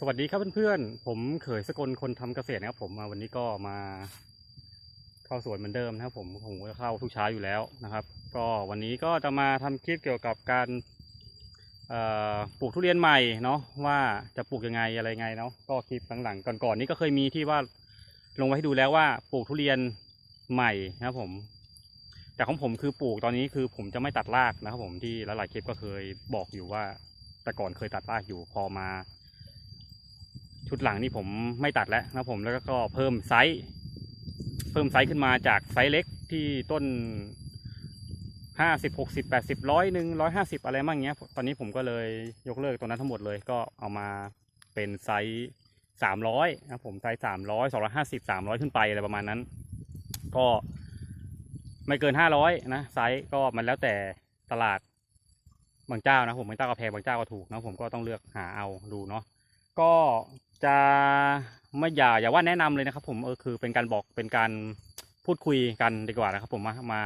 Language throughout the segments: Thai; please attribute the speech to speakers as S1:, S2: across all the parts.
S1: สวัสดีครับเพื่อนๆ ผมเขยสกลคนทำเกษตรนะครับ ผมมาวันนี้ก็มาเข้าสวนเหมือนเดิมนะครับ ผมผมก็เข้าทุกเช้าอยู่แล้วนะครับ ก็วันนี้ก็จะมาทำคลิปเกี่ยวกับการปลูกทุเรียนใหม่เนาะว่าจะปลูกยังไงอะไรไงเนาะก็คลิปหลังๆก่อนๆนี้ก็เคยมีที่ว่าลงไว้ให้ดูแล้วว่าปลูกทุเรียนใหม่นะครับผม แต่ของผมคือปลูกตอนนี้คือผมจะไม่ตัดรากนะครับ ผมที่หลายๆคลิปก็เคยบอกอยู่ว่า แต่ก่อนเคยตัดรากอยู่พอมา ชุดหลังนี่ผมไม่ตัดแล้วนะผมแล้วก็เพิ่มไซส์เพิ่มไซส์ขึ้นมาจากไซส์เล็กที่ต้นห้าสิบหกสิบแปดสิบร้อยหนึ่งร้อยห้าสิบอะไรมั่งเงี้ย ตอนนี้ผมก็เลยยกเลิกตัวนั้นทั้งหมดเลยก็เอามาเป็นไซส์สามร้อยนะผมไซส์สามร้อยสองร้อยห้าสิบสามร้อยขึ้นไปอะไรประมาณนั้น ก็ไม่เกินห้าร้อยนะไซส์ก็มันแล้วแต่ตลาดบางเจ้านะผมบางเจ้าก็แพงบางเจ้าก็ถูกนะผมก็ต้องเลือกหาเอาดูเนาะก็ จะไม่อย่าอย่าว่าแนะนำเลยนะครับ ผมเออคือเป็นการบอกเป็นการพูดคุยกันดีกว่านะครับ ผมมามา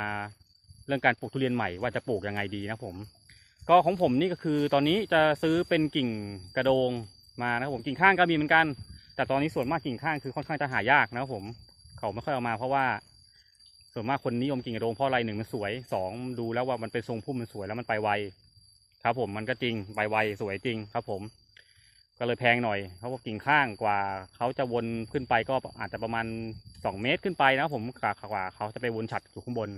S1: เรื่องการปลูกทุเรียนใหม่ว่าจะปลูกยังไงดีนะผม ก็ของผมนี่ก็คือตอนนี้จะซื้อเป็นกิ่งกระโดงมานะครับผมกิ่งข้างก็มีเหมือนกัน แต่ตอนนี้ส่วนมากกิ่งข้างคือค่อนข้างจะหายากนะครับผมเขาไม่ค่อยเอามาเพราะว่าส่วนมากคนนิยมกิ่งกระโดงเพราะอะไรหนึ่งมันสวยสองดูแล้วว่ามันเป็นทรงพุ่มมันสวยแล้วมันไปไวครับผมมันก็จริงไปไวสวยจริงครับผม ก็เลยแพงหน่อยเพราะว่ากิ่งข้างกว่าเขาจะวนขึ้นไปก็อาจจะประมาณสองเมตรขึ้นไปนะผมกว่าก็เขาจะไปวนฉัดอยู่ข้างบน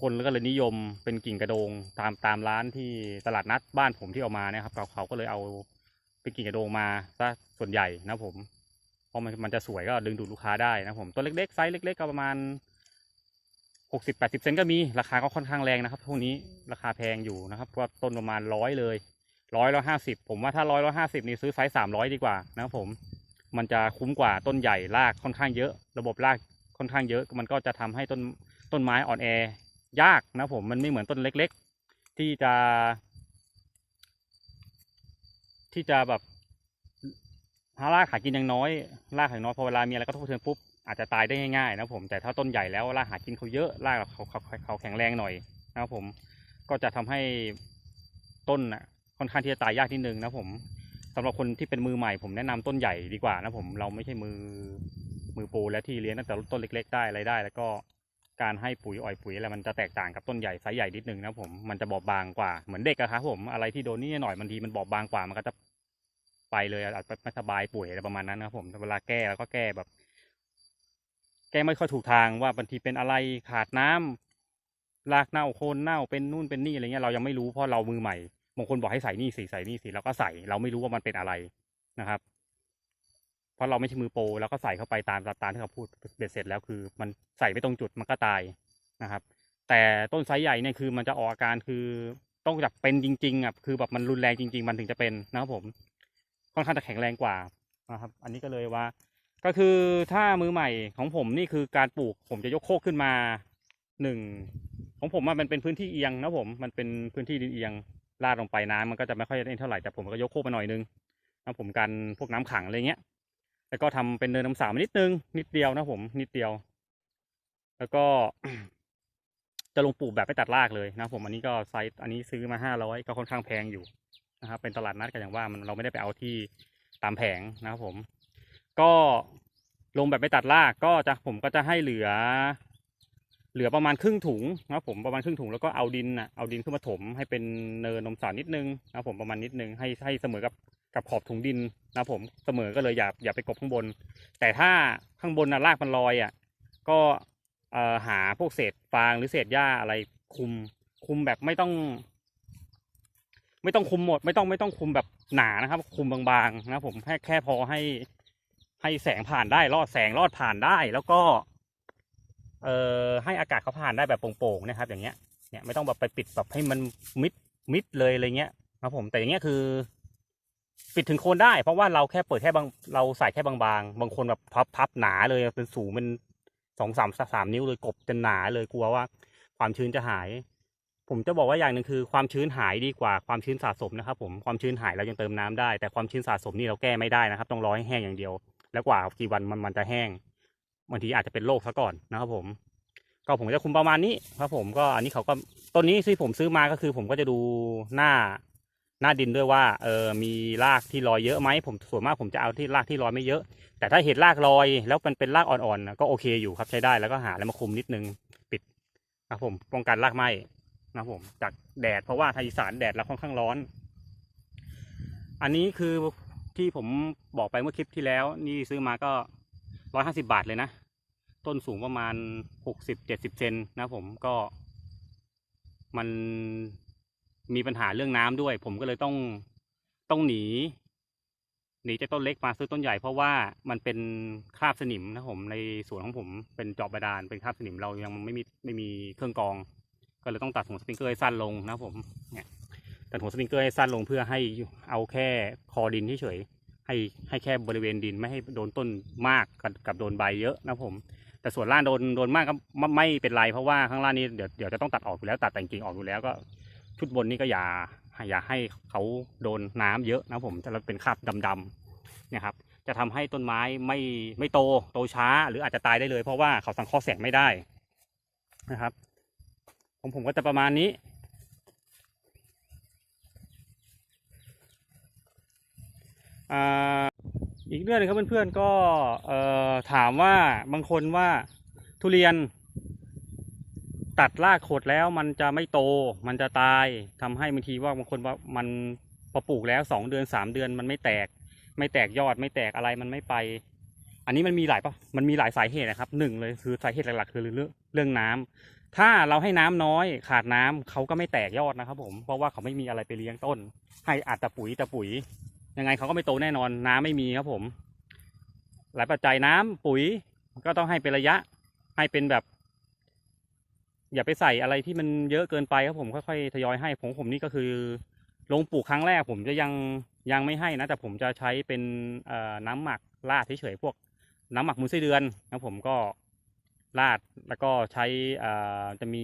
S1: คนก็เลยนิยมเป็นกิ่งกระโดงตามตามร้านที่ตลาดนัดบ้านผมที่เอามาเนี่ยครับเขาเขาก็เลยเอาเป็นกิ่งกระโดงมาซะส่วนใหญ่นะผมเพราะมันมันจะสวยก็ดึงดูดลูกค้าได้นะผมตัวเล็กๆไซส์เล็กๆก็ประมาณหกสิบแปดสิบเซนก็มีราคาก็ค่อนข้างแรงนะครับพวกนี้ราคาแพงอยู่นะครับว่าต้นประมาณร้อยเลย ร้อยร้อยห้าสิบผมว่าถ้าร้อยร้อยห้าสิบนี่ซื้อไซส์สามร้อยดีกว่านะครับผมมันจะคุ้มกว่าต้นใหญ่รากค่อนข้างเยอะ ระบบรากค่อนข้างเยอะ มันก็จะทำให้ต้นต้นไม้อ่อนแอยากนะผมมันไม่เหมือนต้นเล็ก ๆ ที่จะ ที่จะแบบถ้ารากหากินยังน้อยรากหาน้อยพอเวลามีอะไรก็ทบกระเทือนปุ๊บอาจจะตายได้ง่ายๆนะผมแต่ถ้าต้นใหญ่แล้วรากหากินเขาเยอะรากเขาเขาเขาแข็งแรงหน่อยนะครับผมก็จะทำให้ต้นน่ะ ค่อนข้างที่จะตายยากนิดนึงนะผมสำหรับคนที่เป็นมือใหม่ผมแนะนำต้นใหญ่ดีกว่านะผมเราไม่ใช่มือมือโปรและที่เลี้ยงตั้งแต่ต้นเล็ก ๆ ได้อะไรได้ แล้วก็การให้ปุ๋ยอ่อยปุ๋ยอะไรมันจะแตกต่างกับต้นใหญ่ไซส์ใหญ่นิดนึงนะผมมันจะบอบบางกว่าเหมือนเด็กอะครับผมอะไรที่โดนนี่หน่อยบางทีมันบอบบางกว่ามันก็จะไปเลยอาจจะไม่สบายป่วยอะไรประมาณนั้นนะครับผมเวลาแก้แล้วก็แก้แบบ แก้ไม่ค่อยถูกทางว่าบางทีเป็นอะไรขาดน้ำรากเน่าโคนเน่าเป็นนู่นเป็นนี่อะไรเงี้ยเรายังไม่รู้เพราะเรามือใหม่ บางคนบอกให้ใส่นี่สิใส่นี่สิเราก็ใส่เราไม่รู้ว่ามันเป็นอะไรนะครับ เพราะเราไม่ใช่มือโปรแล้วก็ใส่เข้าไปตามตามที่เขาพูดเบ็ดเสร็จแล้วคือ มันใส่ไม่ตรงจุดมันก็ตายนะครับ แต่ต้นไซส์ใหญ่เนี่ยคือมันจะออกอาการคือต้องแบบเป็นจริงๆอะคือแบบมันรุนแรงจริง ๆ มันถึงจะเป็นนะครับผมค่อนข้างจะแข็งแรงกว่านะครับ อันนี้ก็เลยว่า ก็คือถ้ามือใหม่ของผมนี่คือการปลูกผมจะยกโคกขึ้นมาหนึ่งของผมมันเป็นพื้นที่เอียงนะผมมันเป็นพื้นที่ดินเอียง ลาดลงไปน้ำมันก็จะไม่ค่อยได้เท่าไหร่แต่ผมก็ยกโคกไปหน่อยนึงนะผมกันพวกน้ำขังอะไรเงี้ย แล้วก็ทำเป็นเนินน้ำสามนิดนึงนิดเดียวนะผมนิดเดียว แล้วก็ จะลงปลูกแบบไม่ตัดรากเลยนะผมอันนี้ก็ไซส์อันนี้ซื้อมาห้าร้อยก็ค่อนข้างแพงอยู่นะครับเป็นตลาดนัดกันอย่างว่ามันเราไม่ได้ไปเอาที่ตามแผงนะครับผม ก็ลงแบบไม่ตัดรากก็จะผมก็จะให้เหลือ เหลือประมาณครึ่งถุงนะผมประมาณครึ่งถุงแล้วก็เอาดินน่ะเอาดินขึ้นมาถมให้เป็นเนินนมสารนิดนึงนะผมประมาณนิดนึงให้ให้เสมอกับกับขอบถุงดินนะผมเสมอก็เลยอย่าอย่าไปกบข้างบน แต่ถ้าข้างบนน่ะรากมันลอยอะก็เอ่อหาพวกเศษฟางหรือเศษหญ้าอะไรคุมคุมแบบไม่ต้อง ไม่ต้องคุมหมด ไม่ต้องไม่ต้องคุมแบบหนานะครับ คุมบางๆนะผมแค่แค่พอให้ให้แสงผ่านได้รอดแสงรอดผ่านได้แล้วก็ เอ่อให้อากาศเขาผ่านได้แบบโปร่งๆนะครับ อย่างเงี้ยเนี่ยไม่ต้องแบบไปปิดแบบให้มันมิดมิดเลยอะไรเงี้ยครับผมแต่อย่างเงี้ยคือ ปิดถึงโคนได้ เพราะว่าเราแค่เปิดแค่บางเราใส่แค่บางๆบางคนแบบพับพับหนาเลยเป็นสูงเป็นสองสามสามนิ้วเลยกบจนหนาเลยกลัวว่า ความชื้นจะหาย ผมจะบอกว่าอย่างหนึ่งคือ ความชื้นหายดีกว่าความชื้นสะสมนะครับ ผมความชื้นหายเรายังเติมน้ำได้ แต่ความชื้นสะสมนี่เราแก้ไม่ได้นะครับ ต้องรอให้แห้งอย่างเดียว แล้วกว่ากี่วันมันมันจะแห้ง บางทีอาจจะเป็นโรคซะก่อนนะครับผม ก็ผมจะคุมประมาณนี้ครับผมก็อันนี้เขาก็ต้นนี้ที่ผมซื้อมาก็คือผมก็จะดูหน้าหน้าดินด้วยว่าเออมีรากที่ลอยเยอะไหมผมส่วนมากผมจะเอาที่รากที่ลอยไม่เยอะ แต่ถ้าเห็นรากลอยแล้วมันเป็นรากอ่อนๆนะก็โอเคอยู่ครับใช้ได้แล้วก็หาแล้วมาคุมนิดนึงปิดนะครับผมป้องกันรากไหมนะครับผมจากแดดเพราะว่าทางอีสานแดดเราค่อนข้างร้อน อันนี้คือที่ผมบอกไปเมื่อคลิปที่แล้ว นี่ซื้อมาก็ร้อยห้าสิบาทเลยนะ ต้นสูงประมาณหกสิบเจ็ดสิบเซนนะผมก็มันมีปัญหาเรื่องน้ำด้วย ผมก็เลยต้องต้องหนีหนีจากต้นเล็กมาซื้อต้นใหญ่เพราะว่ามันเป็นคราบสนิมนะผมในสวนของผมเป็นจอบบาดาลเป็นคราบสนิมเรายังไม่มีไม่มีเครื่องกรอง ก็เลยต้องตัดหัวสปริงเกอร์ให้สั้นลงนะผมเนี่ยตัดหัวสปริงเกอร์ให้สั้นลงเพื่อให้เอาแค่คอดินเฉยให้ให้แค่บริเวณดินไม่ให้โดนต้นมากกับกับโดนใบเยอะนะผม แต่ส่วนล่างโดนโดนมากก็ไม่เป็นไรเพราะว่าข้างล่างนี้เดี๋ยวเดี๋ยวจะต้องตัดออกอยู่แล้วตัดแต่งกิ่งออกอยู่แล้วก็ ชุดบนนี่ก็อย่าอย่าให้เขาโดนน้ำเยอะนะผมจะเป็นคราบดำๆเนี่ยครับ จะทำให้ต้นไม้ไม่ไม่โตโตช้าหรืออาจจะตายได้เลย เพราะว่าเขาสังเคราะห์แสงไม่ได้นะครับของผมก็จะประมาณนี้อ่า อีกเรื่องหนึงครับเพื่อนๆก็เอถามว่าบางคนว่าทุเรียน ตัดรากขดแล้วมันจะไม่โต มันจะตายทำให้บางทีว่าบางคนว่ามันพอปลูกแล้วสองเดือนสามเดือนมันไม่แตก ไม่แตกยอดไม่แตกอะไรมันไม่ไป อันนี้มันมีหลายปะมันมีหลายสาเหตุนะครับหนึ่งเลยคือสาเหตุหลักๆคือเรื่องเรื่องน้ำถ้าเราให้น้ำน้อยขาดน้ำเขาก็ไม่แตกยอดนะครับ ผมเพราะว่าเขาไม่มีอะไรไปเลี้ยงต้น ให้อัดแต่ปุ๋ยแต่ปุ๋ย ยังไงเขาก็ไม่โตแน่นอนน้ำไม่มีครับผม หลายปัจจัยน้ำปุ๋ยก็ต้องให้เป็นระยะให้เป็นแบบ อย่าไปใส่อะไรที่มันเยอะเกินไปครับผมค่อยๆทยอยให้ผมผมนี่ก็คือลงปลูกครั้งแรกผมจะยังยังไม่ให้นะแต่ผมจะใช้เป็นน้ำหมักราดเฉยๆพวก น้ำหมักมูลไส้เดือนนะผมก็ราดแล้วก็ใช้จะมี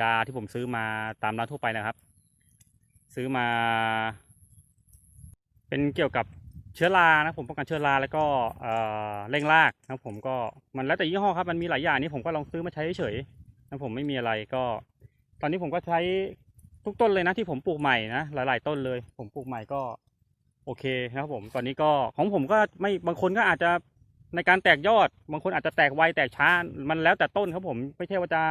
S1: ยาที่ผมซื้อมาตามร้านทั่วไปนะครับ ซื้อมา เป็นเกี่ยวกับเชื้อรานะผมป้องกันเชื้อราแล้วก็เร่งรากนะผมก็มันแล้วแต่ยี่ห้อครับมันมีหลายอย่างนี่ผมก็ลองซื้อมาใช้เฉยๆนะผมไม่มีอะไรก็ ตอนนี้ผมก็ใช้ทุกต้นเลยนะที่ผมปลูกใหม่นะหลาย ๆ ต้นเลย ผมปลูกใหม่ก็โอเคนะครับผมตอนนี้ก็ของผมก็ไม่บางคนก็อาจจะในการแตกยอด บางคนอาจจะแตกไวแตกช้ามันแล้วแต่ต้นครับผมไม่ใช่ว่าจะ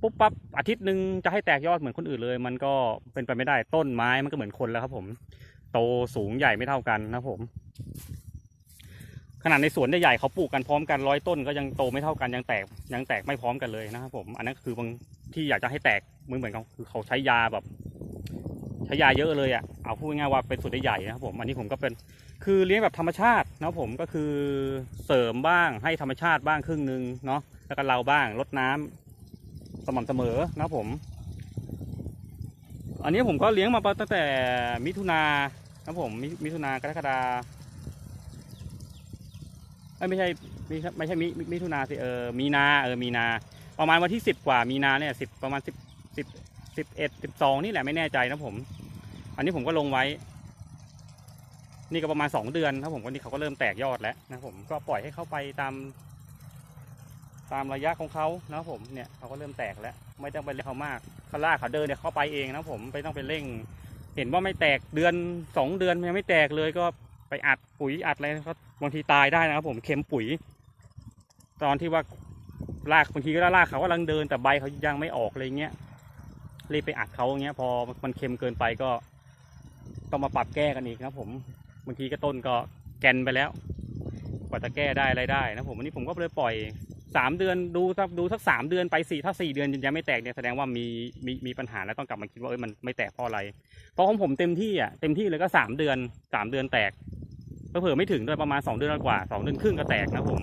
S1: ปุ๊บปั๊บอาทิตย์หนึ่งจะให้แตกยอดเหมือนคนอื่นเลย มันก็เป็นไปไม่ได้ต้นไม้มันก็เหมือนคนแล้วครับผม โตสูงใหญ่ไม่เท่ากันนะครับผมขนาดในสวนใหญ่ๆเขาปลูกกันพร้อมกันร้อยต้นก็ยังโตไม่เท่ากันยังแตกยังแตกไม่พร้อมกันเลยนะครับผมอันนั้นคือบางที่อยากจะให้แตกเหมือนเหมือนเขาคือเขาใช้ยาแบบ ใช้ยาเยอะเลยอะเอาพูดง่ายๆว่าเป็นสูตรใหญ่ๆนะครับผมอันนี้ผมก็เป็นคือเลี้ยงแบบธรรมชาตินะครับผมก็คือเสริมบ้างให้ธรรมชาติบ้างครึ่งหนึ่งเนาะแล้วก็เราบ้างลดน้ำสม่ำเสมอนะครับผม อันนี้ผมก็เลี้ยงมาตั้งแต่มิถุนา ครับผมมิมิถุนากรกฎาไม่ใช่ไม่ใช่ไม่ใช่มิมิถุนาสิเออมีนาเออมีนา ประมาณวันที่สิบกว่ามีนาเนี่ยสิบประมาณสิบสิบสิบเอ็ดสิบสองนี่แหละไม่แน่ใจนะผม อันนี้ผมก็ลงไว้ นี่ก็ประมาณสองเดือนครับผมวันนี้เขาก็เริ่มแตกยอดแล้วนะผมก็ปล่อยให้เขาไปตาม ตามระยะของเขานะครับผมเนี่ยเขาก็เริ่มแตกแล้ว ไม่ต้องไปเร่งเขามากเขาลากเขาเดินเนี่ยเขาไปเองนะผมไม่ต้องไปเร่ง เห็นว่าไม่แตกเดือนสองเดือนยังไม่แตกเลยก็ไปอัดปุ๋ยอัดอะไรก็บางทีตายได้นะครับ ผมเค็มปุ๋ย ตอนที่ว่าลากบางทีก็ลากเขากำลังเดินแต่ใบเขายังไม่ออกอะไรเงี้ยรีบไปอัดเขาอย่างเงี้ย พอมันเค็มเกินไปก็ต้องมาปรับแก้กันอีกนะครับ ผมบางทีก็ต้นก็แกนไปแล้วกว่าจะแก้ได้อะไรได้นะผมวันนี้ผมก็เลยปล่อย สามเดือนดูสักดูสักสามเดือนไปสี่ถ้าสี่เดือนยังไม่แตกเนี่ยแสดงว่ามีมีมีปัญหาแล้วต้องกลับมาคิดว่าเอ้ยมันไม่แตกเพราะอะไร เพราะของผมเต็มที่อะเต็มที่เลยก็สามเดือนสามเดือนแตกเผื่อไม่ถึงด้วยประมาณสองเดือนกว่าสองเดือนครึ่งก็แตกนะผม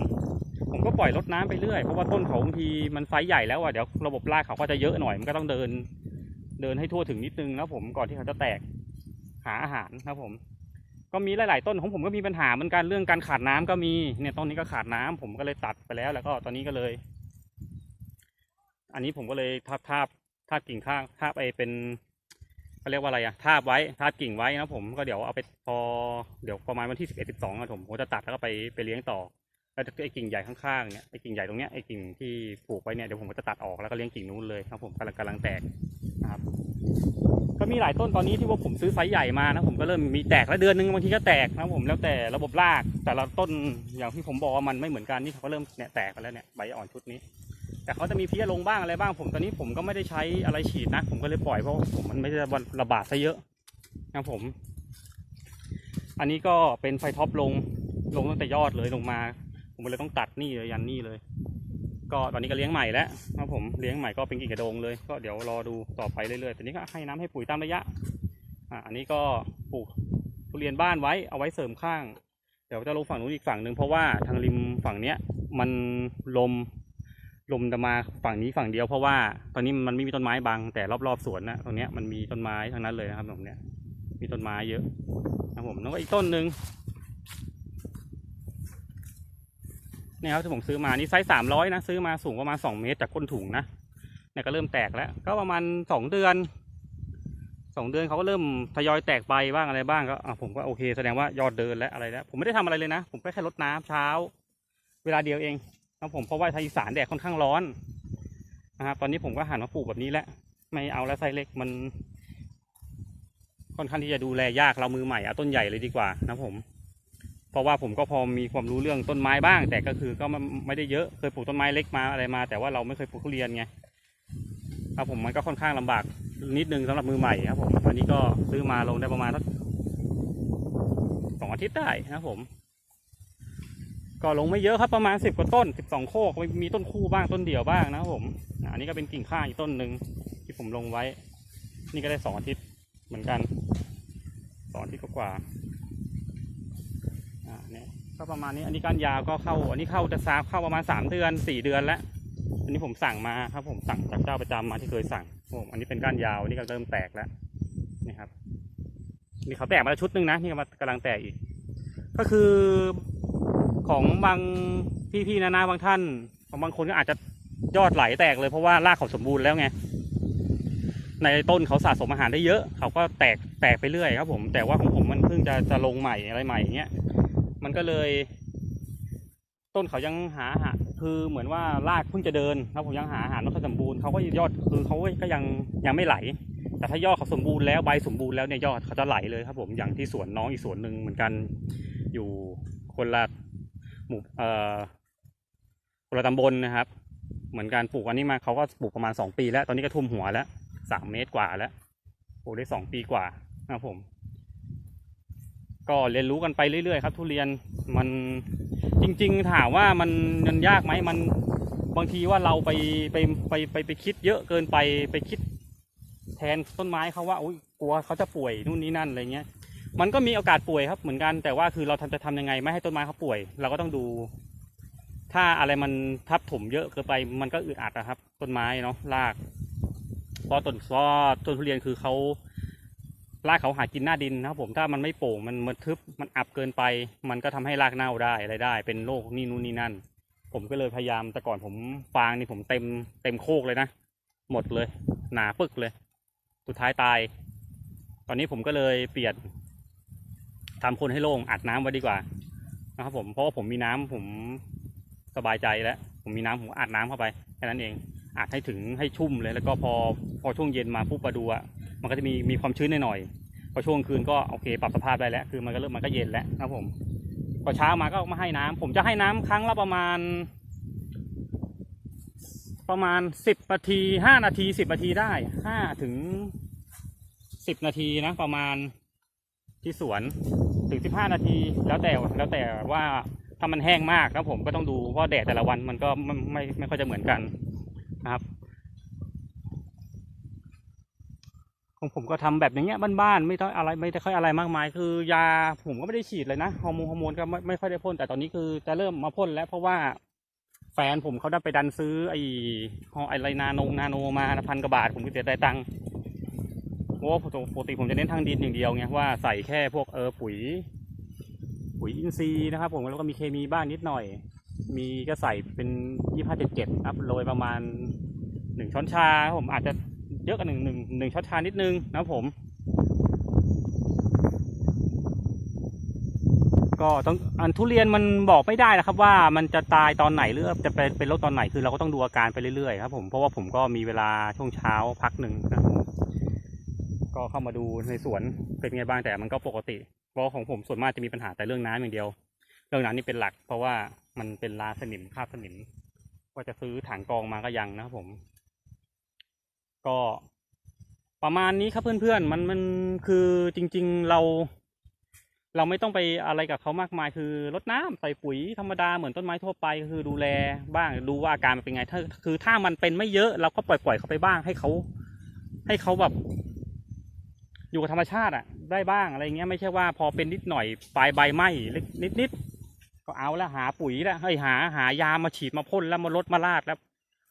S1: ผมก็ปล่อยรดน้ำไปเรื่อยเพราะว่าต้นเขาบางทีมันไซส์ใหญ่แล้วอะเดี๋ยวระบบรากเขาก็จะเยอะหน่อยมันก็ต้องเดิน เดินให้ทั่วถึงนิดนึงนะผมก่อนที่เขาจะแตกหาอาหารนะผม ก็มีหลาย ๆ ต้นของผมก็มีปัญหาเหมือนกันเรื่องการขาดน้ำก็มีเนี่ยต้นนี้ก็ขาดน้ำผมก็เลยตัดไปแล้ว แล้วก็ตอนนี้ก็เลย อันนี้ผมก็เลยทาบทาบทาบกิ่งข้างทาบไปเป็นเขาเรียกว่าอะไรอะทาบไว้ทาบกิ่งไว้นะผมก็เดี๋ยวเอาไปพอเดี๋ยวประมาณวันที่สิบเอ็ดสิบสองผมผมจะตัดแล้วก็ไปไปเลี้ยงต่อแล้วไอ้กิ่งใหญ่ข้างๆเนี่ยไอ้กิ่งใหญ่ตรงเนี้ยไอ้กิ่งที่ปลูกไว้เนี่ยเดี๋ยวผมก็จะตัดออกแล้วก็เลี้ยงกิ่งนู้นเลยครับผมกำลังกำลังแตกนะครับ ก็มีหลายต้นตอนนี้ที่ว่าผมซื้อไซส์ใหญ่มานะผมก็เริ่มมีแตกแล้วเดือนนึงบางทีก็แตกนะผมแล้วแต่ระบบรากแต่ละต้นอย่างที่ผมบอกว่ามันไม่เหมือนกันนี่เขาก็เริ่มเนี่ยแตกกันแล้วเนี่ยใบอ่อนชุดนี้ แต่เขาจะมีเพี้ยลงบ้างอะไรบ้าง ผมตอนนี้ผมก็ไม่ได้ใช้อะไรฉีดนะ ผมก็เลยปล่อยเพราะผมมันไม่ได้ระบาดซะเยอะนะผม อันนี้ก็เป็นไฟท็อปลงลงตั้งแต่ยอดเลยลงมา ผมเลยต้องตัดนี่เลยยันนี่เลย ก็ตอนนี้ก็เลี้ยงใหม่แล้วนะครับผมเลี้ยงใหม่ก็เป็นกิ่งกระโดงเลยก็เดี๋ยวรอดูต่อไปเรื่อยๆแต่นี้ก็ให้น้ำให้ปุ๋ยตามระยะอ่าอันนี้ก็ปลูกทุเรียนบ้านไว้เอาไว้เสริมข้าง เดี๋ยวจะลงฝั่งนู้นอีกฝั่งหนึ่งเพราะว่าทางริมฝั่งเนี้ยมันลมลมจะมาฝั่งนี้ฝั่งเดียวเพราะว่าตอนนี้มันไม่มีต้นไม้บังแต่รอบๆสวนนะตรงเนี้ยมันมีต้นไม้ทั้งนั้นเลยนะครับตรงเนี้ยมีต้นไม้เยอะนะผมแล้วก็อีกต้นหนึ่ง เนี่ยครับที่ผมซื้อมานี่ไซส์สามร้อยนะซื้อมาสูงประมาณสองเมตรจากก้นถุงนะเนี่ยก็เริ่มแตกแล้ว ก็ประมาณสองเดือนสองเดือนเขาก็เริ่มทยอยแตกใบบ้างอะไรบ้างก็อะผมก็โอเคแสดงว่ายอดเดินและอะไรแล้วผมไม่ได้ทำอะไรเลยนะ ผมแค่รดน้ำเช้า เวลาเดียวเองนะผมเพราะว่าทางอีสานแดดค่อนข้างร้อนนะครับตอนนี้ผมก็หันมาปลูกแบบนี้แล้วไม่เอาแล้วไซส์เล็กมัน ค่อนข้างที่จะดูแลยากเรามือใหม่เอาต้นใหญ่เลยดีกว่านะผม เพราะว่าผมก็พอมีความรู้เรื่องต้นไม้บ้าง แต่ก็คือก็ไม่ได้เยอะเคยปลูกต้นไม้เล็กมาอะไรมา แต่ว่าเราไม่เคยปลูกทุเรียนไงครับผมมันก็ค่อนข้างลำบากนิดนึงสำหรับมือใหม่ครับผมอันนี้ก็ซื้อมาลงได้ประมาณสักสองอาทิตย์ได้นะครับผม ก็ลงไม่เยอะครับประมาณสิบกว่าต้นสิบสองโคกมีต้นคู่บ้างต้นเดี่ยวบ้างนะครับผมอันนี้ก็เป็นกิ่งข้างอีกต้นหนึ่งที่ผมลงไว้ นี่ก็ได้สองอาทิตย์เหมือนกันสองอาทิตย์กว่า อ่าเนี่ยก็ประมาณนี้อันนี้ก้านยาวก็เข้า อันนี้เข้าจะซาเข้าประมาณสามเดือนสี่เดือนแล้วอันนี้ผมสั่งมาครับ ผมสั่งจากเจ้าประจำมาที่เคยสั่งผมอันนี้เป็นก้านยาวอันนี้ก็เริ่มแตกแล้วนี่ครับนี่เขาแตกมาแล้วชุดหนึ่งนะนี่ก็มากำลังแตกอีก ก็คือของบางพี่ๆนะนะบางท่านของบางคนก็อาจจะยอดไหลแตกเลยเพราะว่ารากเขาสมบูรณ์แล้วไงในต้นเขาสะสมอาหารได้เยอะ เขาก็แตกแตกไปเรื่อยครับผม แต่ว่าของผมมันเพิ่งจะจะลงใหม่อะไรใหม่อย่างเงี้ย มันก็เลย ต้นเขายังหาหาคือเหมือนว่ารากเพิ่งจะเดินแล้วผมยังหาอาหารไม่ค่อยสมบูรณ์เขาก็ยอดคือเขาก็ยังยังไม่ไหล แต่ถ้ายอดเขาสมบูรณ์แล้วใบสมบูรณ์แล้วเนี่ยยอดเขาจะไหลเลยครับ ผมอย่างที่สวนน้องอีกสวนหนึ่งเหมือนกันอยู่คนละหมู่เอ่อคนละตำบลนะครับ เหมือนกันปลูกอันนี้มาเขาก็ปลูกประมาณสองปี แล้วตอนนี้ก็ทุ่มหัวแล้วสามเมตรกว่าแล้วปลูกได้สองปีกว่านะครับผม ก็เรียนรู้กันไปเรื่อยๆครับ ทุเรียนมันจริง ๆ ถามว่ามันมันยากไหมมันบางทีว่าเราไปไปไปไปไปคิดเยอะเกินไปไปคิดแทนต้นไม้เขาว่าอุ้ยกลัวเขาจะป่วยนู่นนี่นั่นอะไรเงี้ย มันก็มีโอกาสป่วยครับเหมือนกันแต่ว่าคือเราทำจะทำยังไงไม่ให้ต้นไม้เขาป่วย เราก็ต้องดู ถ้าอะไรมันทับถมเยอะเกินไป มันก็อึดอัดนะครับ ต้นไม้เนาะรากเพราะต้นเพราะต้นทุเรียนคือเขา รากเขาหากินหน้าดินนะครับผมถ้ามันไม่โป่งมันมันทึบมันอับเกินไป มันก็ทำให้รากเน่าได้อะไรได้ เป็นโรคนี่นู่นนี่นั่น ผมก็เลยพยายามแต่ก่อนผมฟางนี่ผมเต็มเต็มโคกเลยนะ หมดเลย หนาปึกเลย สุดท้ายตาย ตอนนี้ผมก็เลยเปลี่ยนทำคนให้โล่งอัดน้ำไว้ดีกว่า นะครับผมเพราะว่าผมมีน้ำผมสบายใจแล้ว ผมมีน้ำผมอัดน้ำเข้าไปแค่นั้นเอง อัดให้ถึงให้ชุ่มเลยแล้วก็พอพอช่วงเย็นมาปุ๊บมาดูอะมันก็จะมีมีความชื้นหน่อยๆพอช่วงคืนก็โอเค ปรับสภาพได้แล้ว คือมันก็เริ่มมันก็เย็นแล้วนะครับผมพอเช้ามาก็มาให้น้ำผมจะให้น้ำครั้งละประมาณ ประมาณสิบนาทีห้านาทีสิบนาทีได้ห้าถึงสิบนาทีนะประมาณที่สวนถึงสิบห้านาทีแล้วแต่แล้วแต่ว่าถ้ามันแห้งมากนะครับผมก็ต้องดูเพราะแดดแต่ละวันมันก็ไม่ไม่ค่อยจะเหมือนกันนะครับ ของผมก็ทำแบบอย่างเงี้ยบ้านๆไม่ต้องอะไรไม่ได้ค่อยอะไรมากมาย คือยาผมก็ไม่ได้ฉีดเลยนะฮอร์โมนฮอร์โมนก็ไม่ไม่ค่อยได้พ่นแต่ตอนนี้คือจะเริ่มมาพ่นแล้วเพราะว่าแฟนผมเขาได้ไปดันซื้อไอ้ฮออะไรนาโนนาโนมาพันกว่าบาทผมก็จะได้ตังค์เพราะว่าปกติผมจะเน้นทางดินอย่างเดียวไงว่าใส่แค่พวกเออปุ๋ย ปุ๋ยอินทรีย์นะครับผมแล้วก็มีเคมีบ้างนิดหน่อย มีก็ใส่เป็นยี่ห้าเจ็ดเจ็ดครับโรยประมาณหนึ่งช้อนชาผมอาจจะ เยอะกันหนึ่งหนึ่งหนึ่งช้อนชานิดนึงนะผม ก็ต้องอันทุเรียนมันบอกไม่ได้นะครับ ว่ามันจะตายตอนไหนหรือจะเป็นเป็นโรคตอนไหนคือเราก็ต้องดูอาการไปเรื่อยๆครับผมเพราะว่าผมก็มีเวลาช่วงเช้าพักหนึ่งนะก็เข้ามาดูในสวนเป็นไงบ้างแต่มันก็ปกติ เพราะของผมส่วนมากจะมีปัญหาแต่เรื่องน้ำอย่างเดียว เรื่องน้ำนี่เป็นหลัก เพราะว่ามันเป็นราสนิมคราบสนิมว่าจะซื้อถังกรองมาก็ยังนะครับผม ก็ประมาณนี้ครับเพื่อนๆ มันมันคือจริง ๆเรา เราไม่ต้องไปอะไรกับเขามากมายคือรดน้ำใส่ปุ๋ยธรรมดาเหมือนต้นไม้ทั่วไปคือดูแลบ้างดูว่าอาการมันเป็นไงถ้าคือถ้ามันเป็นไม่เยอะเราก็ปล่อยปล่อยเขาไปบ้างให้เขา ให้เขาแบบ อยู่กับธรรมชาติอะได้บ้างอะไรเงี้ยไม่ใช่ว่าพอเป็นนิดหน่อยปลายใบไหม้เล็กนิดนิดก็เอาแล้วหาปุ๋ยแล้วให้ยหาหายามาฉีดมาพ่นแล้วมาลดมาลาดแล้ว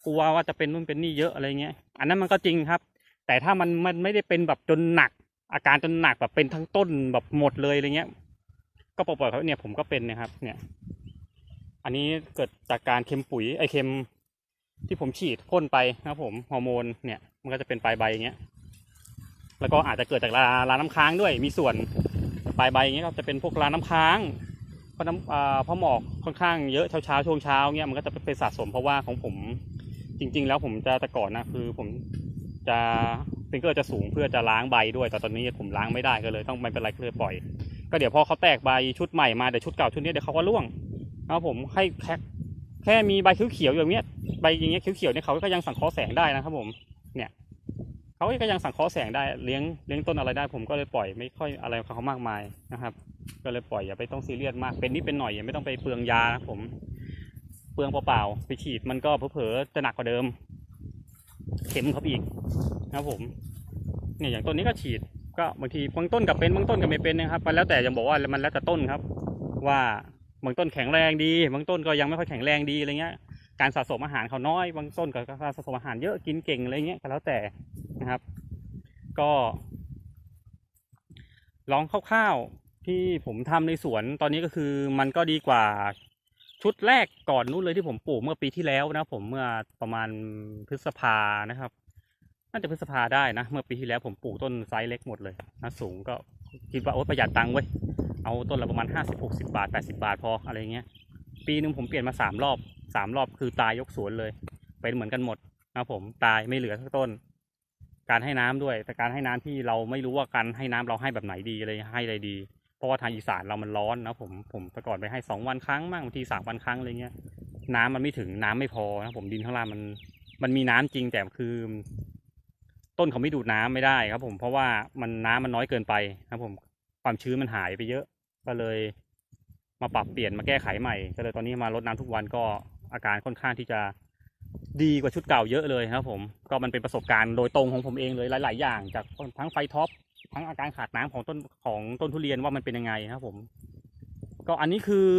S1: กลัวว่าจะเป็นนู่นเป็นนี่เยอะอะไรเงี้ย อันนั้นมันก็จริงครับ แต่ถ้ามันมันไม่ได้เป็นแบบจนหนัก อาการจนหนักแบบเป็นทั้งต้นแบบหมดเลยอะไรเงี้ย ก็ปล่อยๆเขาเนี่ยผมก็เป็นนะครับ เนี่ย อันนี้เกิดจากการเค็มปุ๋ยไอเค็มที่ผมฉีดพ่นไปนะครับผมฮอร์โมนเนี่ยมันก็จะเป็นปลายใบอย่างเงี้ย แล้วก็อาจจะเกิดจากราราน้ำค้างด้วยมีส่วนปลายใบอย่างเงี้ยก็จะเป็นพวกราน้ำค้างเพราะน้ำเพราะหมอกค่อนข้างเยอะเช้าเช้าๆช่วงเช้าเงี้ยมันก็จะเป็นสะสมเพราะว่าของผม จริง ๆ แล้วผมจะแต่ก่อนนะคือผมจะฟิงเกอร์จะสูงเพื่อจะล้างใบด้วย แต่ตอนนี้ผมล้างไม่ได้ก็เลยต้องไม่เป็นไรก็เลยปล่อย ก็เดี๋ยวพอเขาแตกใบชุดใหม่มาเดี๋ยวชุดเก่าชุดนี้เดี๋ยวเขาก็ร่วงนะครับผมให้แค่แค่มีใบเขียวๆอย่างเงี้ยใบอย่างเงี้ยเขียวๆเนี่ยเขาก็ยังสังเคราะห์แสงได้นะครับผมเนี่ยเขาก็ยังสังเคราะห์แสงได้เลี้ยงเลี้ยงต้นอะไรได้ ผมก็เลยปล่อยไม่ค่อยอะไรเขามากมายนะครับ ก็เลยปล่อยอย่าไปต้องซีเรียสมากเป็นนิดเป็นหน่อยอย่าไม่ต้องไปเปลืองยานะผม ลืองเปล่าๆไปฉีดมันก็เผลอๆจะหนักกว่าเดิม เข็มเขาอีกนะครับผมเนี่ยอย่างต้นนี้ก็ฉีด ก็บางทีบางต้นกับเป็นบางต้นกับไม่เป็นนะครับ มันแล้วแต่ยังบอกว่ามันแล้วแต่ต้นครับ ว่าบางต้นแข็งแรงดีบางต้นก็ยังไม่ค่อยแข็งแรงดีอะไรเงี้ย การสะสมอาหารเขาน้อย บางต้นก็สะสมอาหารเยอะกินเก่งอะไรเงี้ยก็แล้วแต่นะครับ ก็ลองคร่าวๆที่ผมทำในสวนตอนนี้ก็คือมันก็ดีกว่า ชุดแรกก่อนนู้นเลยที่ผมปลูกเมื่อปีที่แล้วนะผมเมื่อประมาณพฤษภานะครับ น่าจะพฤษภาได้นะ เมื่อปีที่แล้วผมปลูกต้นไซส์เล็กหมดเลยนะสูงก็คิดว่าโอ๊ยประหยัดตังค์เว้ยเอาต้นละประมาณห้าสิบหกสิบาทแปดสิบาทพออะไรเงี้ย ปีหนึ่งผมเปลี่ยนมาสามรอบสามรอบคือตายยกสวนเลย เป็นเหมือนกันหมดนะผมตายไม่เหลือสักต้น การให้น้ำด้วย แต่การให้น้ำที่เราไม่รู้ว่าการให้น้ำเราให้แบบไหนดีอะไรให้อะไรดี เพราะว่าทางอีสานเรามันร้อนนะผมผมแต่ก่อนไปให้สองวันครั้งบ้างบางทีสามวันครั้งอะไรเงี้ย น้ำมันไม่ถึงน้ำไม่พอนะผมดินข้างล่างมันมันมีน้ำจริงแต่คือ ต้นเขาไม่ดูดน้ำไม่ได้ครับ ผมเพราะว่ามันน้ำมันน้อยเกินไปครับผมความชื้นมันหายไปเยอะ ก็เลย มาปรับเปลี่ยนมาแก้ไขใหม่ ก็เลยตอนนี้มารดน้ำทุกวันก็อาการค่อนข้างที่จะดีกว่าชุดเก่าเยอะเลยครับผมก็มันเป็นประสบการณ์โดยตรงของผมเองเลยหลาย ๆ อย่าง จากทั้งไฟท็อป ทั้งอาการขาดน้ำของต้นของต้นทุเรียนว่ามันเป็นยังไงครับผม ก็อันนี้คือ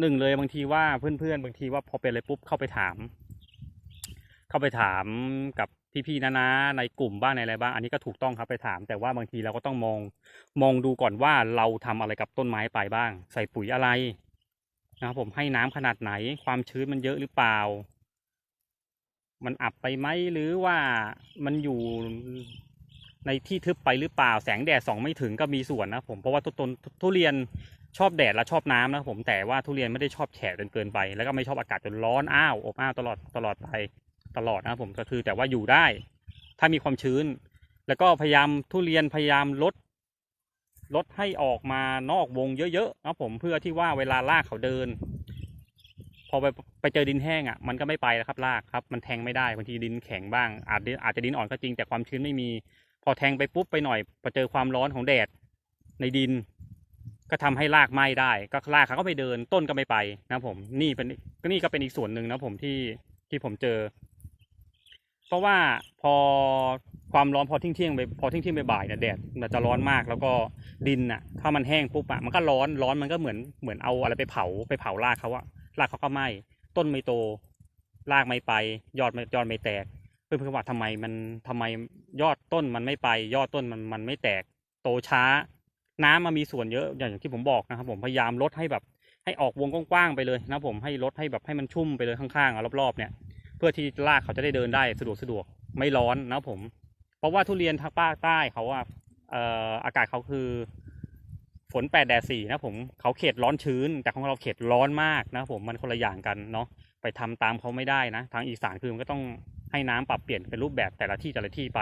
S1: หนึ่งเลยบางทีว่าเพื่อนๆ บางทีว่าพอเป็นอะไรปุ๊บเข้าไปถาม เข้าไปถามกับพี่ๆนะนะในกลุ่มบ้างในอะไรบ้างอันนี้ก็ถูกต้องครับไปถาม แต่ว่าบางทีเราก็ต้องมองมองดูก่อนว่าเราทำอะไรกับต้นไม้ไปบ้าง ใส่ปุ๋ยอะไรนะครับผมให้น้ำขนาดไหน ความชื้นมันเยอะหรือเปล่า มันอับไปไหมหรือว่ามันอยู่ ในที่ทึบไปหรือเปล่าแสงแดดส่องไม่ถึงก็มีส่วนนะผมเพราะว่าต้นต้นทุเรียนชอบแดดและชอบน้ำนะผมแต่ว่าทุเรียนไม่ได้ชอบแฉะจนเกินไป แล้วก็ไม่ชอบอากาศจนร้อนอ้าวอบอ้าวตลอดตลอดไปตลอดนะผมก็คือแต่ว่าอยู่ได้ ถ้ามีความชื้น แล้วก็พยายามทุเรียนพยายามลดลดให้ออกมานอกวงเยอะๆนะผมเพื่อที่ว่าเวลาลากเขาเดิน พอไปไปเจอดินแห้งอะ มันก็ไม่ไปแล้วครับลากครับ มันแทงไม่ได้บางทีดินแข็งบ้างอาจอาจจะดินอ่อนก็จริงแต่ความชื้นไม่มี อแทงไปปุ๊บไปหน่อยพอเจอความร้อนของแดดในดิน ก็ทำให้รากไหม้ได้ ก็รากเขาก็ไม่เดินต้นก็ไม่ไปนะผมนี่เป็นก็นี่ก็เป็นอีกส่วนหนึ่งนะผมที่ที่ผมเจอ เพราะว่าพอความร้อนพอทิ้งเที่ยงๆไปพอทิ้งเที่ยงๆบ่ายเนี่ยแดดมันจะร้อนมาก แล้วก็ดินอะถ้ามันแห้งปุ๊บอะมันก็ร้อนร้อนมันก็เหมือนเหมือนเอาอะไรไปเผาไปเผารากเขาอะรากเขาก็ไหม้ต้นไม่โตรากไม่ไป ยอดไม่ยอดไม่แตก เพื่อนๆว่าทำไมมันทำไมยอดต้นมันไม่ไปยอดต้นมันมันไม่แตกโตช้า น้ำมันมีส่วนเยอะอย่างที่ผมบอกนะครับ ผมพยายามลดให้แบบให้ออกวงกว้างๆไปเลยนะผมให้ลดให้แบบให้มันชุ่มไปเลยข้างๆรอบๆเนี่ยเพื่อที่รากเขาจะได้เดินได้สะดวกสะดวกไม่ร้อนนะผม เพราะว่าทุเรียนทางภาคใต้เขาอะเอ่ออากาศเขาคือ ฝนแปดแดดสี่นะผมเขาเขตร้อนชื้น แต่ของเราเขตร้อนมากนะผมมันคนละอย่างกันเนาะไปทำตามเขาไม่ได้นะ ทางอีสานคือมันก็ต้อง ให้น้ำปรับเปลี่ยนเป็นรูปแบบแต่ละที่แต่ละที่ไป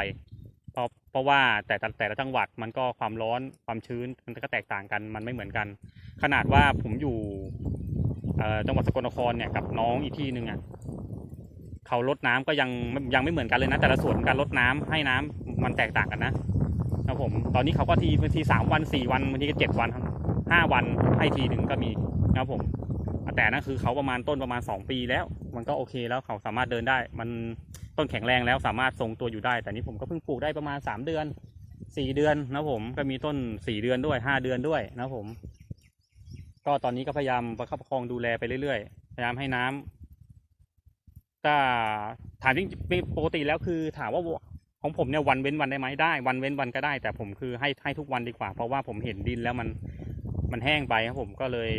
S1: เพอพราะว่าแต่แต่แตละจังหวัดมันก็ความร้อนความชื้นมันก็แตกต่างกันมันไม่เหมือนกัน ขนาดว่าผมอยู่จังหวัดสกลนครเนี่ยกับน้องอีกที่หนึ่งอะเขาลดน้ำก็ยังยังไม่เหมือนกันเลยนะ แต่ละส่วนการลดน้ำให้น้ำมันแตกต่างกันนะครับผมตอนนี้เขาก็ทีบางทีสามวันสี่วันบางทีก็เจ็ดวันห้าวันให้ทีหนึ่งก็มีนะครับผม แต่นั่นคือเขาประมาณต้นประมาณ 2 ปีแล้ว มันก็โอเคแล้วเขาสามารถเดินได้ มันต้นแข็งแรงแล้วสามารถทรงตัวอยู่ได้ แต่นี้ผมก็เพิ่งปลูกได้ประมาณ 3 เดือน 4 เดือนนะผมก็มีต้น 4 เดือนด้วย 5 เดือนด้วยนะผม ก็ตอนนี้ก็พยายามประคับประคองดูแลไปเรื่อยๆ พยายามให้น้ำถ้าถามจริงปกติแล้วคือถามว่าของผมเนี่ยวันเว้นวันได้ไหมได้ วันเว้นวันก็ได้ แต่ผมคือให้ให้ทุกวันดีกว่า เพราะว่าผมเห็นดินแล้วมันมันแห้งไปครับผมก็เลย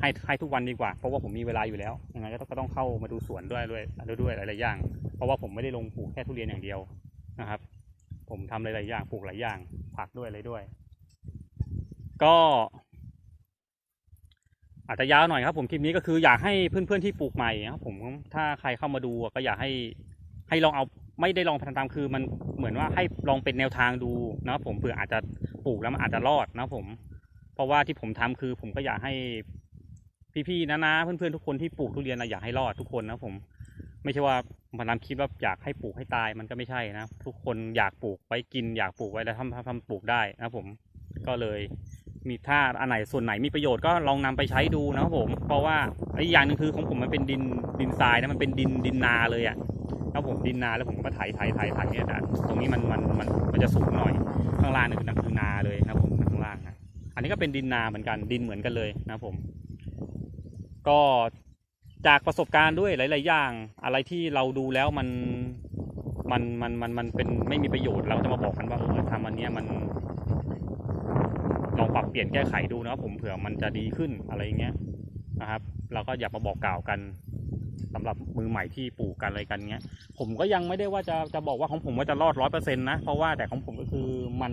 S1: ให้ให้ทุกวันดีกว่า เพราะว่าผมมีเวลาอยู่แล้วยังไงก็ต้องก็ต้องเข้ามาดูสวนด้วยด้วยด้วยด้วยหลายๆอย่าง เพราะว่าผมไม่ได้ลงปลูกแค่ทุเรียนอย่างเดียวนะครับ ผมทำหลายๆอย่างปลูกหลายอย่างผักด้วยอะไรด้วย ก็ อาจจะยาวหน่อยครับ ผมคลิปนี้ก็คืออยากให้เพื่อนๆที่ปลูกใหม่นะครับผมถ้าใครเข้ามาดูก็อยากให้ให้ลองเอาไม่ได้ลองทำตามคือมันเหมือนว่าให้ลองเป็นแนวทางดูนะครับผมเผื่ออาจจะปลูกแล้วมันอาจจะรอดนะครับผม เพราะว่าที่ผมทำคือผมก็อยากให้ พี่ๆนะนะเพื่อนๆทุกคนที่ปลูกทุเรียนนะอยากให้รอดทุกคนนะผม ไม่ใช่ว่ามาทำคลิปว่าอยากให้ปลูกให้ตายมันก็ไม่ใช่นะ ทุกคนอยากปลูกไว้กินอยากปลูกไว้แล้วทำทำทำปลูกได้นะผมก็เลยมีถ้าอันไหนส่วนไหนมีประโยชน์ก็ลองนำไปใช้ดูนะครับผม เพราะว่าอีกอย่างหนึ่งคือของผมมันเป็นดินดินทรายนะมันเป็นดินดินนาเลยอะ่ะแล้วผมดินนาแล้วผมก็ไถไถไถไถเนี่ยนะตรงนี้มันมันมันมันจะสูงหน่อยข้างล่างนี่คือคือนาเลยนะผมข้างล่างนะอันนี้ก็เป็นดินนาเหมือนกันดินเหมือนกันเลยนะผม ก็จากประสบการณ์ด้วยหลาย ๆ อย่าง อะไรที่เราดูแล้วมันมันมันมันมันเป็นไม่มีประโยชน์เราจะมาบอกกันว่าเออทำอันนี้มันลองปรับเปลี่ยนแก้ไขดูนะครับผมเผื่อมันจะดีขึ้นอะไรอย่างเงี้ยนะครับ เราก็อยากมาบอกกล่าวกันสำหรับมือใหม่ที่ปลูกกันอะไรกันเงี้ย ผมก็ยังไม่ได้ว่าจะจะบอกว่าของผมว่าจะรอดร้อยเปอร์เซ็นต์นะเพราะว่าแต่ของผมก็คือมัน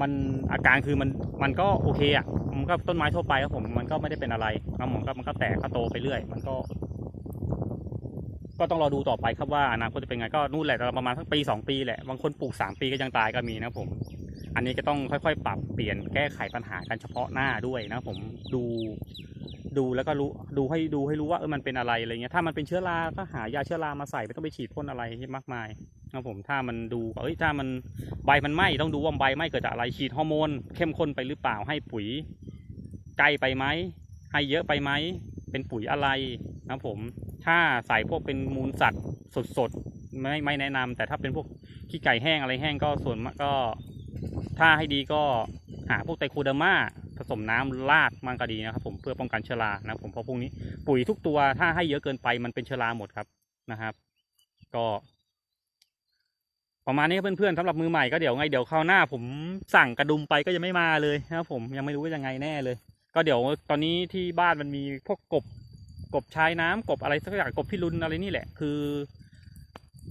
S1: มันอาการคือมันมันก็โอเคอะ มันก็ต้นไม้ทั่วไปครับผมมันก็ไม่ได้เป็นอะไรนะมันก็มันก็แตกก็โตไปเรื่อย มันก็ ก็ต้องรอดูต่อไปครับว่าอนาคตจะเป็นไงก็นู่นแหละประมาณทั้งปีสองปีแหละบางคนปลูกสามปีก็ยังตายก็มีนะผม อันนี้ก็ต้องค่อยๆ ปรับเปลี่ยนแก้ไขปัญหากันเฉพาะหน้าด้วยนะผมดูดูแล้วก็รู้ดูให้ดูให้รู้ว่าเออมันเป็นอะไรอะไรเงี้ยถ้ามันเป็นเชื้อราก็หายาเชื้อรามาใส่ไม่ต้องไปฉีดพ่นอะไรที่มากมาย นะผมถ้ามันดูเอ้ยถ้ามันใบมันไหม้ต้องดูว่าใบไหม้เกิดจากอะไรฉีดฮอร์โมนเข้มข้นไปหรือเปล่าให้ปุ๋ยใกลไปไหมให้เยอะไปไหมเป็นปุ๋ยอะไรนะผมถ้าใส่พวกเป็นมูลสัตว์สดๆไม่ไม่แนะนำแต่ถ้าเป็นพวกขี้ไก่แห้งอะไรแห้งก็ส่วนมากก็ถ้าให้ดีก็หาพวกไตโคเดอร์มาผสมน้ำราดมันก็ดีนะครับผมเพื่อป้องกันเชื้อรานะผมเพราะพวกนี้ปุ๋ยทุกตัวถ้าให้เยอะเกินไปมันเป็นเชื้อราหมดครับนะครับ ก็ ประมาณนี้เพื่อนๆสำหรับมือใหม่ก็เดี๋ยวไงเดี๋ยวคราวหน้าผมสั่งกระดุมไปก็ยังไม่มาเลยนะครับผมยังไม่รู้ว่ายังไงแน่เลย ก็เดี๋ยวตอนนี้ที่บ้านมันมีพวกกบกบชายน้ำกบอะไรสักอย่างกบพิรุณอะไรนี่แหละ คือ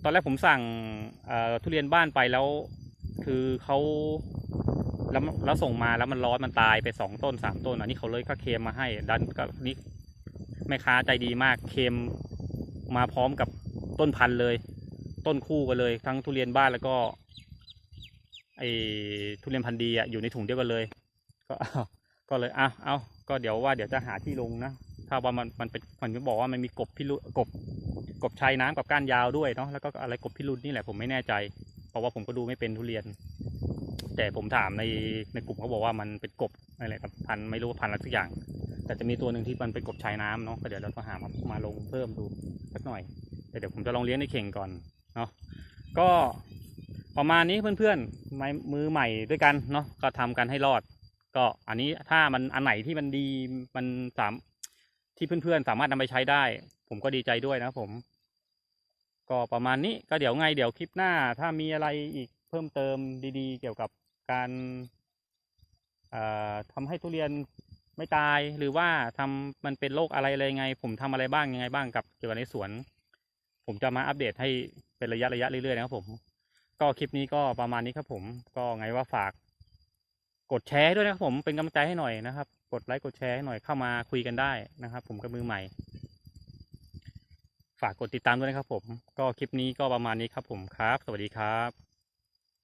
S1: ตอนแรกผมสั่งทุเรียนบ้านไปแล้ว คือเขาแล้วแล้วส่งมาแล้วมันร้อนมันตายไปสองต้นสามต้นอันนี้เขาเลยก็เคมมาให้ ดันก็นี่แม่ค้าใจดีมากเคมมาพร้อมกับต้นพันธุ์เลย ต้นคู่กันเลย ทั้งทุเรียนบ้านแล้วก็ไอทุเรียนพันธุ์ดีอะอยู่ในถุงเดียวกันเลย ก็ก็เลยอะเอาก็เดี๋ยวว่าเดี๋ยวจะหาที่ลงนะถ้าว่ามันมันเป็นมันบอกว่ามันมีกบพิรุกบกบชายน้ำกับก้านยาวด้วยเนาะแล้วก็อะไรกบพิรุณนี่แหละผมไม่แน่ใจ เพราะว่าผมก็ดูไม่เป็นทุเรียน แต่ผมถามในในกลุ่มเขาบอกว่ามันเป็นกบอะไรครับพันไม่รู้ว่าพันธุ์อะไรสักอย่าง แต่จะมีตัวหนึ่งที่มันเป็นกบชายน้ำเนาะก็เดี๋ยวเราต้องหามามาลงเพิ่มดูสักหน่อยแต่เดี๋ยวผมจะลองเลี้ยงในเข่งก่อน เนาะก็ประมาณนี้เพื่อนๆไม้มือใหม่ด้วยกันเนาะก็ทำกันให้รอด ก็อันนี้ถ้ามันอันไหนที่มันดีมันสามที่เพื่อนๆสามารถนำไปใช้ได้ ผมก็ดีใจด้วยนะผม ก็ประมาณนี้ก็เดี๋ยวไงเดี๋ยวคลิปหน้า ถ้ามีอะไรอีกเพิ่มเติมดี ๆ เกี่ยวกับการทำให้ทุเรียนไม่ตายหรือว่าทำมันเป็นโรคอะไรอะไรไง ผมทำอะไรบ้างยังไงบ้างกับเกี่ยวกับในสวน ผมจะมาอัปเดตให้ เป็นระยะระยะเรื่อยๆนะครับผม ก็คลิปนี้ก็ประมาณนี้ครับผม ก็ไงว่าฝาก กดแชร์ด้วยนะครับผมเป็นกำลังใจให้หน่อยนะครับ กดไลค์กดแชร์ให้หน่อยเข้ามาคุยกันได้นะครับ ผมกับมือใหม่ ฝากกดติดตามด้วยนะครับผม ก็คลิปนี้ก็ประมาณนี้ครับผมครับ สวัสดีครับ